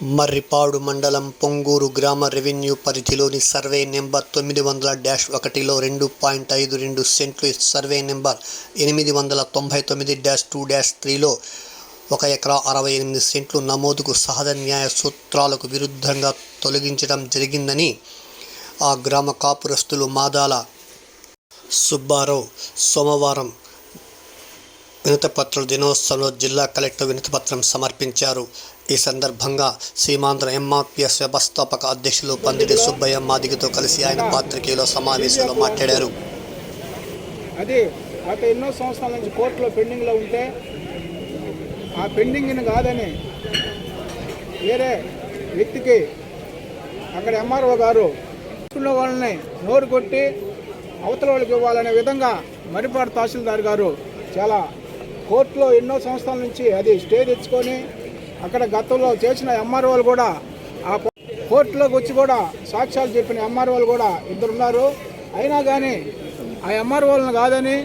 మర్రిపాడు మండలం పొంగూరు గ్రామ రెవెన్యూ పరిధిలోని సర్వే నెంబర్ తొమ్మిది వందల డ్యాష్ ఒకటిలో రెండు పాయింట్ ఐదు రెండు సెంట్లు సర్వే నెంబర్ ఎనిమిది వందల తొంభై తొమ్మిది డ్యాష్ టూ డాష్ త్రీలో ఒక ఎకరా అరవై ఎనిమిది సెంట్లు నమోదుకు సహజ న్యాయ సూత్రాలకు విరుద్ధంగా తొలగించడం జరిగిందని ఆ గ్రామ కాపురస్తులు మాదాల సుబ్బారావు సోమవారం వినతపత్ర దినోత్సవంలో జిల్లా కలెక్టర్ వినతిపత్రం సమర్పించారు. ఈ సందర్భంగా సీమాంధ్ర ఎంఆర్పిఎస్ వ్యవస్థాపక అధ్యక్షులు పందిడి సుబ్బయ్య మాదిగతో కలిసి ఆయన పాత్రికేయుల సమావేశంలో మాట్లాడారు. అది గత ఎన్నో సంవత్సరాల నుంచి కోర్టులో పెండింగ్లో ఉంటే ఆ పెండింగ్ని కాదని వేరే వ్యక్తికి అక్కడ ఎంఆర్ఓ గారు వాళ్ళని నోరు కొట్టి అవతల వాళ్ళకి ఇవ్వాలనే విధంగా మరిపాడు తహసీల్దార్ గారు చాలా కోర్టులో ఎన్నో సంవత్సరాల నుంచి అది స్టే తెచ్చుకొని అక్కడ గతంలో చేసిన ఎంఆర్ఓలు కూడా ఆ కోర్టులోకి వచ్చి కూడా సాక్ష్యాలు చెప్పిన ఎంఆర్ఓలు కూడా ఇద్దరున్నారు. అయినా కానీ ఆ ఎంఆర్ఓలను కాదని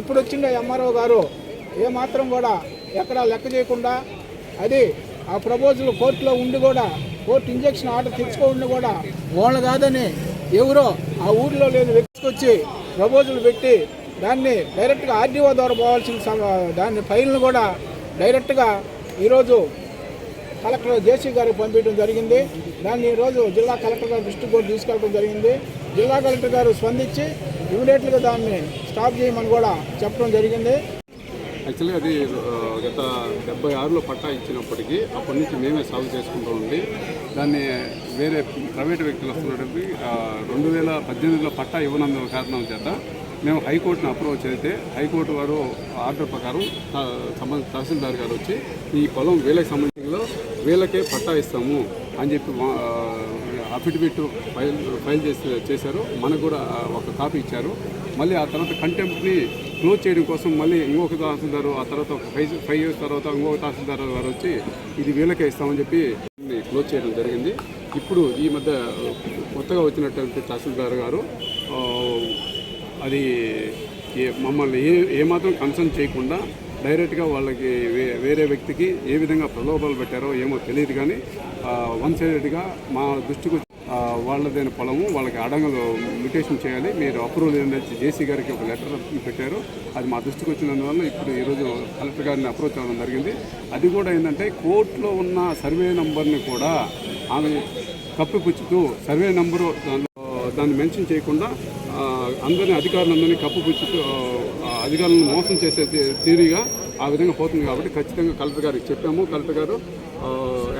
ఇప్పుడు వచ్చిన ఎంఆర్ఓ గారు ఏమాత్రం కూడా ఎక్కడా లెక్క చేయకుండా అది ఆ ప్రపోజల్ కోర్టులో ఉండి కూడా కోర్టు ఇంజక్షన్ ఆర్డర్ తెచ్చుకోండి కూడా వాళ్ళు కాదని ఎవరో ఆ ఊర్లో లేని వ్యక్తికొచ్చి ప్రపోజల్ పెట్టి దాన్ని డైరెక్ట్గా ఆర్డీఓ ద్వారా పోవాల్సిన దాన్ని ఫైల్ను కూడా డైరెక్ట్గా ఈరోజు కలెక్టర్ జేసీ గారికి పంపించడం జరిగింది. దాన్ని ఈరోజు జిల్లా కలెక్టర్ గారు దృష్టి కూడా తీసుకెళ్ళడం జరిగింది. జిల్లా కలెక్టర్ గారు స్పందించి ఇమీడియట్గా దాన్ని స్టాప్ చేయమని కూడా చెప్పడం జరిగింది. యాక్చువల్గా అది గత డెబ్బై ఆరులో పట్టా ఇచ్చినప్పటికీ అప్పటి నుంచి మేమే సాగు చేసుకుంటూ ఉండి దాన్ని వేరే ప్రైవేట్ వ్యక్తులు వస్తున్నటువంటి రెండు వేల పద్దెనిమిదిలో పట్టా ఇవ్వనందు కారణం చేత మేము హైకోర్టును అప్రోచ్ అయితే హైకోర్టు వారు ఆర్డర్ ప్రకారం సంబంధ తహసీల్దార్ గారు వచ్చి ఈ పొలం వేలకు సంబంధించిలో వేలకే పట్టా ఇస్తాము అని చెప్పి మా- అఫిడవిట్ ఫైల్ ఫైల్ చేసి చేశారు. మనకు కూడా ఒక కాపీ ఇచ్చారు. మళ్ళీ ఆ తర్వాత కంటెంప్ట్ని క్లోజ్ చేయడం కోసం మళ్ళీ ఇంకొక తహసీల్దార్ ఆ తర్వాత ఒక ఫైవ్ ఫైవ్ ఇయర్స్ తర్వాత ఇంకొక తహసీల్దార్ గారు వచ్చి ఇది వీళ్ళకే ఇస్తామని చెప్పి క్లోజ్ చేయడం జరిగింది. ఇప్పుడు ఈ మధ్య కొత్తగా వచ్చినటువంటి తహసీల్దార్ గారు అది ఏ- మమ్మల్ని ఏ ఏమాత్రం కన్సర్న్ చేయకుండా డైరెక్ట్గా వాళ్ళకి వే- వేరే వ్యక్తికి ఏ విధంగా ప్రలోభాలు పెట్టారో ఏమో తెలియదు కానీ వన్ సైడెడ్గా మా దృష్టికి వాళ్ళదైన పొలము వాళ్ళకి అడంగలు మ్యూటేషన్ చేయాలి. మీరు అప్రూవల్ ఏంటంటే జేసీ గారికి ఒక లెటర్ పెట్టారు. అది మా దృష్టికి వచ్చినందువల్ల ఇప్పుడు ఈరోజు కలెక్టర్ గారిని అప్రోచ్ అవ్వడం జరిగింది. అది కూడా ఏంటంటే కోర్టులో ఉన్న సర్వే నంబర్ని కూడా ఆమె కప్పిపుచ్చుతూ సర్వే నంబరు దాన్ని మెన్షన్ చేయకుండా అందరినీ అధికారులందరినీ కప్పుపుచ్చి అధికారులను మోసం చేసే తీరిగా తీరుగా ఆ విధంగా పోతుంది కాబట్టి ఖచ్చితంగా కలెక్టర్ గారికి చెప్పాము. కలెక్టర్ గారు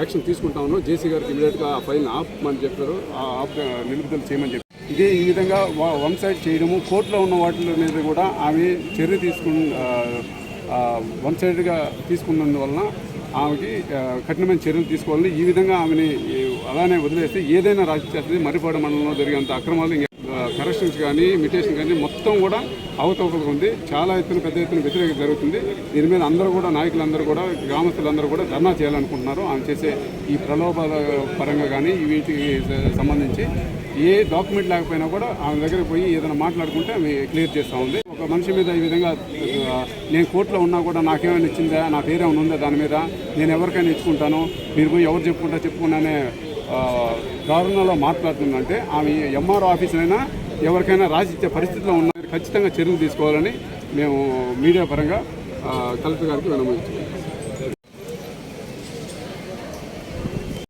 యాక్షన్ తీసుకుంటాము జేసీ గారికి ఇమీడియట్గా ఆ ఫైల్ని ఆపమని చెప్పారు. ఆ ఆప్ నిలుపుదల చేయమని చెప్పారు. ఇదే ఈ విధంగా వన్ సైడ్ చేయడము కోర్టులో ఉన్న వాటి మీద కూడా ఆమె చర్య తీసుకుని వన్ సైడ్గా తీసుకున్నందువలన ఆమెకి కఠినమైన చర్యలు తీసుకోవాలని ఈ విధంగా ఆమెని అలానే వదిలేస్తే ఏదైనా రాజకీయ చేస్తుంది మర్రిపాడు మండలంలో జరిగేంత అక్రమాలు కరెక్షన్స్ కానీ మిటేషన్ కానీ మొత్తం కూడా అవతవకలు ఉంది. చాలా ఎత్తున పెద్ద ఎత్తున వ్యతిరేకత జరుగుతుంది. దీని మీద అందరూ కూడా నాయకులందరూ కూడా గ్రామస్తులందరూ కూడా ధర్నా చేయాలనుకుంటున్నారు. ఆమె చేసే ఈ ప్రలోభాల పరంగా కానీ వీటికి సంబంధించి ఏ డాక్యుమెంట్ లేకపోయినా కూడా ఆమె దగ్గరికి పోయి ఏదైనా మాట్లాడుకుంటే ఆమె క్లియర్ చేస్తూ ఉంది. ఒక మనిషి మీద ఈ విధంగా నేను కోర్టులో ఉన్నా కూడా నాకేమైనా ఇచ్చిందా? నా పేరేమైనా ఉందా? దాని మీద నేను ఎవరికైనా ఇచ్చుకుంటాను? మీరు పోయి ఎవరు చెప్పుకుంటా చెప్పుకున్నానే దారుణంలో మాట్లాడుతుందంటే ఆమె ఎంఆర్ ఆఫీసునైనా ఎవరికైనా రాసి పరిస్థితిలో ఉన్న ఖచ్చితంగా చర్యలు తీసుకోవాలని మేము మీడియా పరంగా కలెక్టర్ గారికి వినమించాం